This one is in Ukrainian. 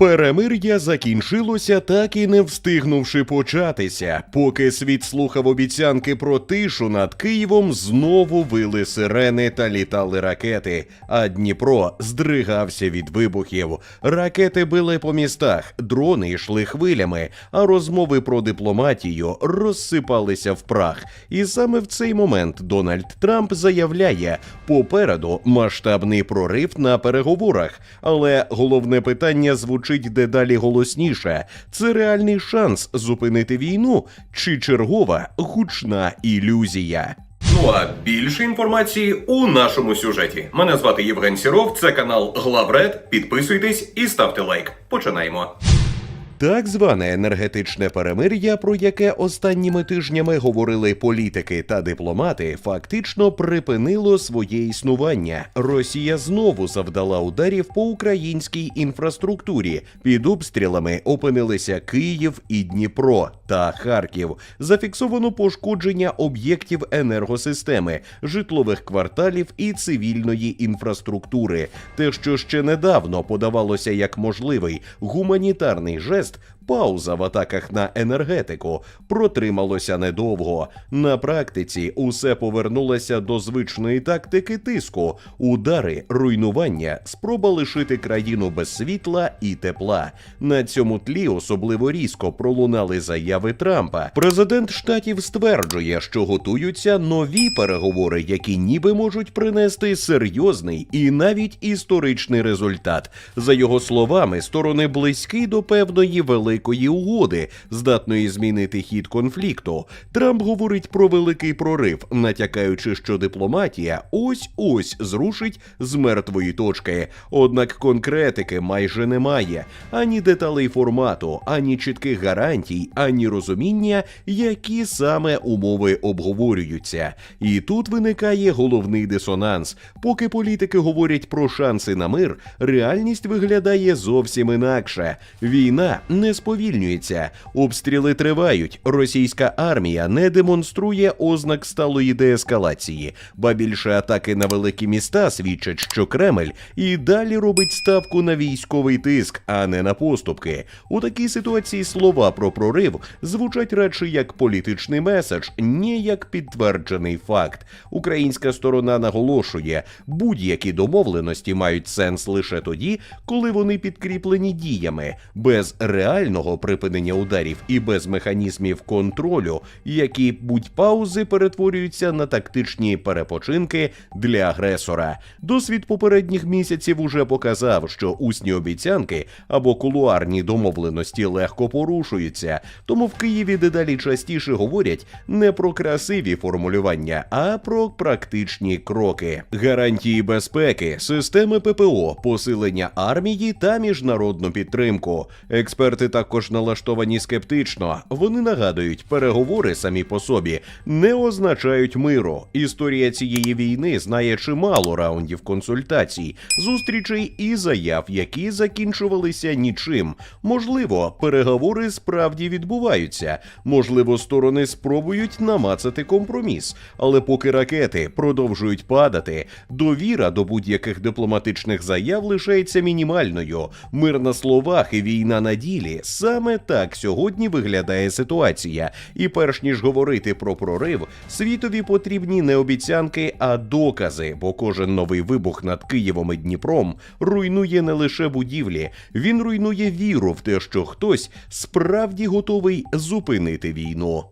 Перемир'я закінчилося, так і не встигнувши початися. Поки світ слухав обіцянки про тишу над Києвом, знову вили сирени та літали ракети. А Дніпро здригався від вибухів. Ракети били по містах, дрони йшли хвилями, а розмови про дипломатію розсипалися в прах. І саме в цей момент Дональд Трамп заявляє: попереду масштабний прорив на переговорах. Але головне питання звучить дедалі голосніше: це реальний шанс зупинити війну чи чергова гучна ілюзія. Ну а більше інформації у нашому сюжеті. Мене звати Євген Сіров, це канал Главред. Підписуйтесь і ставте лайк. Починаємо. Так зване енергетичне перемир'я, про яке останніми тижнями говорили політики та дипломати, фактично припинило своє існування. Росія знову завдала ударів по українській інфраструктурі. Під обстрілами опинилися Київ і Дніпро та Харків. Зафіксовано пошкодження об'єктів енергосистеми, житлових кварталів і цивільної інфраструктури. Те, що ще недавно подавалося як можливий гуманітарний жест. Пауза в атаках на енергетику протрималося недовго. На практиці усе повернулося до звичної тактики тиску: удари, руйнування, спроба лишити країну без світла і тепла. На цьому тлі особливо різко пролунали заяви Трампа. Президент штатів стверджує, що готуються нові переговори, які ніби можуть принести серйозний і навіть історичний результат. За його словами, сторони близькі до певної великої угоди, здатної змінити хід конфлікту. Трамп говорить про великий прорив, натякаючи, що дипломатія ось ось зрушить з мертвої точки. Однак конкретики майже немає ані деталей формату, ані чітких гарантій, ані розуміння, які саме умови обговорюються. І тут виникає головний дисонанс. Поки політики говорять про шанси на мир, реальність виглядає зовсім інакше. Війна не сповільнюється, обстріли тривають. Російська армія не демонструє ознак сталої деескалації, ба більше атаки на великі міста свідчать, що Кремль і далі робить ставку на військовий тиск, а не на поступки. У такій ситуації слова про прорив звучать радше як політичний меседж, ні як підтверджений факт. Українська сторона наголошує, будь-які домовленості мають сенс лише тоді, коли вони підкріплені діями, без реального припинення ударів і без механізмів контролю, які будь паузи перетворюються на тактичні перепочинки для агресора. Досвід попередніх місяців уже показав, що усні обіцянки або кулуарні домовленості легко порушуються, тому в Києві дедалі частіше говорять не про красиві формулювання, а про практичні кроки, гарантії безпеки, системи ППО, посилення армії та міжнародну підтримку. Експерти також налаштовані скептично. Вони нагадують, переговори самі по собі не означають миру. Історія цієї війни знає чимало раундів консультацій, зустрічей і заяв, які закінчувалися нічим. Можливо, переговори справді відбуваються. Можливо, сторони спробують намацати компроміс. Але поки ракети продовжують падати, довіра до будь-яких дипломатичних заяв лишається мінімальною. Мир на словах і війна на ділі. Саме так сьогодні виглядає ситуація. І перш ніж говорити про прорив, світові потрібні не обіцянки, а докази, бо кожен новий вибух над Києвом і Дніпром руйнує не лише будівлі, він руйнує віру в те, що хтось справді готовий зупинити війну.